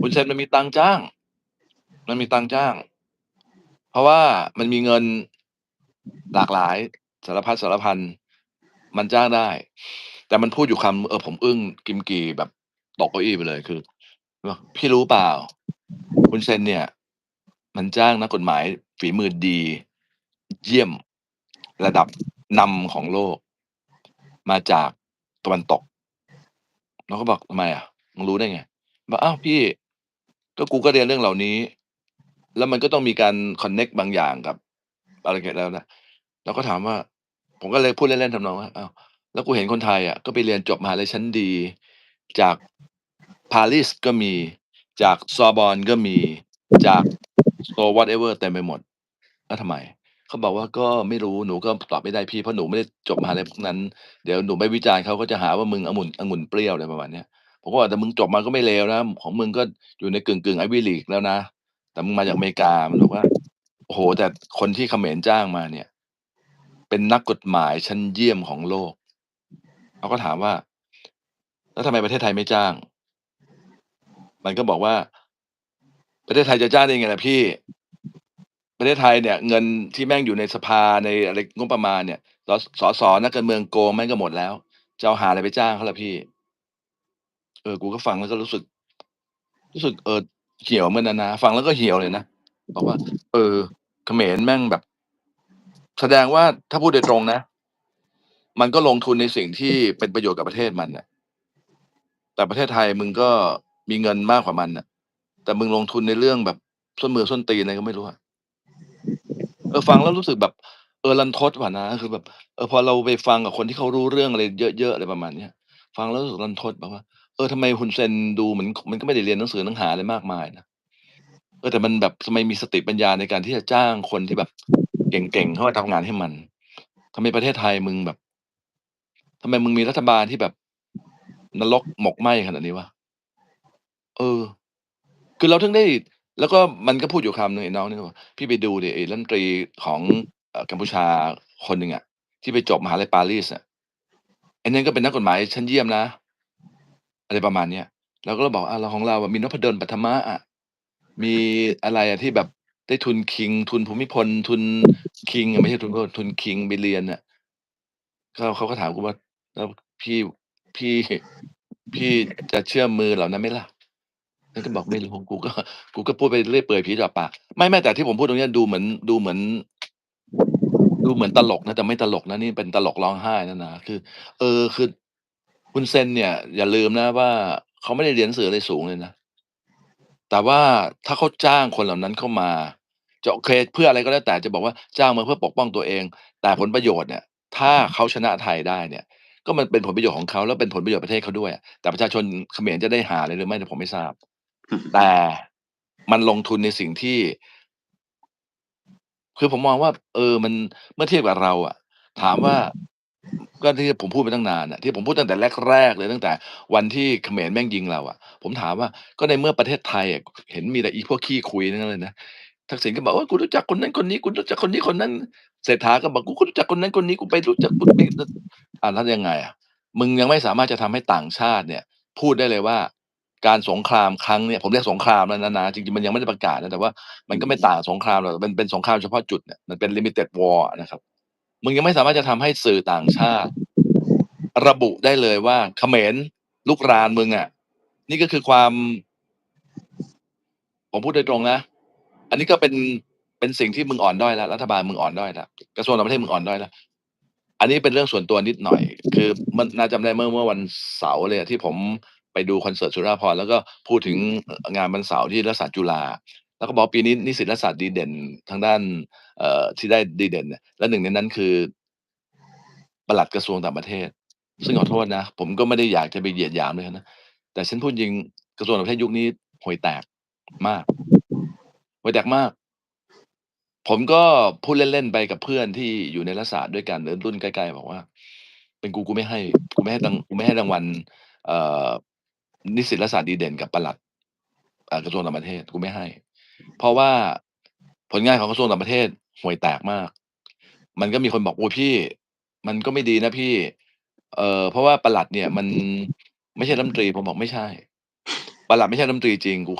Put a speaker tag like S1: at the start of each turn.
S1: ฮุนเซนมันมีตังจ้าง มันมีตังจ้าง เพราะว่ามันมีเงินหลากหลายสารพัดสารพันมันจ้างได้ แต่มันพูดอยู่คำเออผมอึ้งกิมกีแบบตกเก้าอี้ไปเลยคือ"พี่รู้เปล่าฮุนเซนเนี่ย มันจ้างนักกฎหมายฝีมือดี เยี่ยมระดับนำของโลก มาจากตะวันตก"เราก็บอก"ทำไมอะมึงรู้ได้ไง?"บอก"อ้าวพี่ ก็กูก็เรียนเรื่องเหล่านี้ แล้วมันก็ต้องมีการคอนเน็กต์บางอย่างกับอะไรเงี้ยแล้วนะ"เราก็ถามว่า ผมก็เลยพูดเล่นๆทำนองว่า"อ้าวแล้วกูเห็นคนไทยอะก็ไปเรียนจบมหาลัยชั้นดี จาก Paris ก็มี จาก Sorbonne ก็มีจาก So whatever เต็มไปหมดแล้วทำไม?"เขาบอกว่า"ก็ไม่รู้หนูก็ตอบไม่ได้พี่เพราะหนูไม่ได้จบมหาลัยพวกนั้น เดี๋ยวหนูไปวิจารณ์เขาก็จะหาว่ามึงองุ่นองุ่นเปรี้ยว"อะไรประมาณเนี้ย ผมก็บอก"แต่มึงจบมาก็ไม่เลวนะ ของมึงก็อยู่ในกึ่งๆ Ivy League แล้วนะ แต่มึงมาจากอเมริกา"มันบอกว่า"โอ้โฮแต่คนที่เขมรจ้างมาเนี่ย เป็นนักกฎหมายชั้นเยี่ยมของโลก"เราก็ถามว่า"แล้วทำไมประเทศไทยไม่จ้าง?"มันก็บอกว่า"ประเทศไทยจะจ้างได้ยังไงล่ะพี่ ประเทศไทยเนี่ย เงินที่แม่งอยู่ในสภาในอะไรงบประมาณเนี่ยสสส.นักการเมืองโกงแม่งก็หมดแล้วจะเอาหาอะไรไปจ้างเขาล่ะพี่" เออ กูก็ฟังแล้วก็รู้สึก รู้สึกเออเหี่ยวเหมือนกันนะฟังแล้วก็เหี่ยวเลยนะบอกว่า เออเขมรแม่งแบบ แสดงว่าถ้าพูดโดยตรงนะมันก็ลงทุนในสิ่งที่เป็นประโยชน์กับประเทศมันน่ะแต่ประเทศไทยมึงก็มีเงินมากกว่ามันน่ะแต่มึงลงทุนในเรื่องแบบส้นมือส้นตีนอะไรก็ไม่รู้อะเออฟังแล้วรู้สึกแบบ เออรันทดว่ะนะคือแบบ เออพอเราไปฟังกับคนที่เขารู้เรื่องอะไรเยอะๆอะไรประมาณเนี้ยฟังแล้วรู้สึกรันทดแบบว่า เออ ทำไมฮุนเซนดูเหมือน มันก็ไม่ได้เรียนหนังสือหนังหาอะไรมากมายนะ เออ แต่มันแบบทำไมมีสติปัญญาในการที่จะจ้างคนที่แบบ เก่งๆ เข้ามาทำงานให้มัน ทำไมประเทศไทยมึงแบบ ทำไมมึงมีรัฐบาลที่แบบ นรกหมกไหม้ขนาดนี้วะ เออ คือเราถึงได้ แล้วก็มันก็พูดอยู่คำหนึ่งไอ้น้องนี่ก็บอก"พี่ไปดูดิไอ้รัฐมนตรีของเอ่อกัมพูชาคนหนึ่งอะที่ไปจบมหาลัยปารีสอะไอ้นั่นก็เป็นนักกฎหมายชั้นเยี่ยมนะ" อะไรประมาณเนี้ยเราก็เลยบอก"อ้าวแล้วของเราอะมีนพดลปัทมะอะมีอะไรอะที่แบบได้ทุนคิง ทุนภูมิพล ทุนคิงอะไม่ใช่ทุนภูมิพลทุนคิงไปเรียนน่ะ"ก็เขาก็ถามกูว่า"แล้วพี่พี่พี่จะเชื่อมือเหล่านั้นไหมล่ะ?"เราก็บอก"ไม่รู้"กูก็กูก็พูดไปเรื่อยเปื่อยผีจับปากไม่ๆแต่ที่ผมพูดตรงเนี้ยดูเหมือนดูเหมือน ดูเหมือนตลกนะแต่ไม่ตลกนะนี่เป็นตลกร้องไห้แล้วนะคือ เออคือ ฮุนเซนเนี่ย อย่าลืมนะว่าเขาไม่ได้เรียนหนังสืออะไรสูงเลยนะ แต่ว่าถ้าเขาจ้างคนเหล่านั้นเข้ามา จะโอเคเพื่ออะไรก็แล้วแต่จะบอกว่าจ้างมาเพื่อปกป้องตัวเอง แต่ผลประโยชน์เนี่ย ถ้าเขาชนะไทยได้เนี่ย ก็มันเป็นผลประโยชน์ของเขาแล้วเป็นผลประโยชน์ประเทศเขาด้วย แต่ประชาชนเขมรจะได้หาอะไรหรือไม่เนี่ยผมไม่ทราบ แต่มันลงทุนในสิ่งที่ คือผมมองว่า เออ มันเมื่อเทียบกับเราอะถามว่า ก็ที่ผมพูดมาตั้งนานอะที่ผมพูดตั้งแต่แรก ๆ เลย ตั้งแต่วันที่เขมรแม่งยิงเราอะ ผมถามว่า ก็ในเมื่อประเทศไทยอะ เห็นมีแต่อีพวกขี้คุยทั้งนั้นเลยนะ ทักษิณก็บอก"โอ๊ย กูรู้จักคนนั้นคนนี้ กูรู้จักคนนี้คนนั้น"เศรษฐาก็บอก"กูก็รู้จักคนนั้นคนนี้ กูไปรู้จัก กูไป"อ้าว แล้วยังไงอะ มึงยังไม่สามารถจะทำให้ต่างชาติเนี่ย พูดได้เลยว่า การสงครามครั้งเนี้ยผมเรียกสงครามแล้วนะนะจริง ๆ มันยังไม่ได้ประกาศนะ แต่ว่ามันก็ไม่ต่างสงครามหรอก มันเป็นสงครามเฉพาะจุดเนี่ย มันเป็น limited war อะนะครับ มึงยังไม่สามารถจะทำให้สื่อต่างชาติ ระบุได้เลยว่าเขมรรุกรานมึงอะนี่ก็คือความ ผมพูดโดยตรงนะ อันนี้ก็เป็นเป็นสิ่งที่มึงอ่อนด้อยแล้วรัฐบาลมึงอ่อนด้อยแล้วกระทรวงต่างประเทศมึงอ่อนด้อยแล้วอันนี้เป็นเรื่องส่วนตัวนิดหน่อย คือมันน้าจำได้เมื่อเมื่อวันเสาร์เลยที่ผมไปดูคอนเสิร์ตสุนทรภรแล้วก็พูดถึงงานวันเสาร์ที่รัศาจุฬา แล้วก็บอกปีนี้นิสิตรัศาสตร์ดีเด่นทางด้านเอ่อที่ได้ดีเด่นเนี่ยและหนึ่งในนั้นคือประหลัดกระทรวงต่างประเทศ ซึ่งขอโทษนะ ผมก็ไม่ได้อยากจะไปเหยียดหยามเลยนะแต่ฉันพูดจริงกระทรวงต่างประเทศยุคนี้ห่วยแตกมากห่วยแตกมาก ผมก็พูดเล่นๆไปกับเพื่อนที่อยู่ในรัฐศาสตร์ด้วยกันหรือรุ่นใกล้ๆบอกว่า"เป็นกูกูไม่ให้กูไม่ให้ตังกูไม่ให้รางวัลเอ่อนิสิตรัฐศาสตร์ดีเด่นกับประหลัดกระทรวงต่างประเทศกูไม่ให้" เพราะว่าผลงานของกระทรวงต่างประเทศห่วยแตกมาก มันก็มีคนบอก"โอ้พี่ มันก็ไม่ดีนะพี่ เออเพราะว่าประหลัดเนี่ย มันไม่ใช่รัฐมนตรี"ผมบอก"ไม่ใช่ประหลัดไม่ใช่รัฐมนตรีจริงกู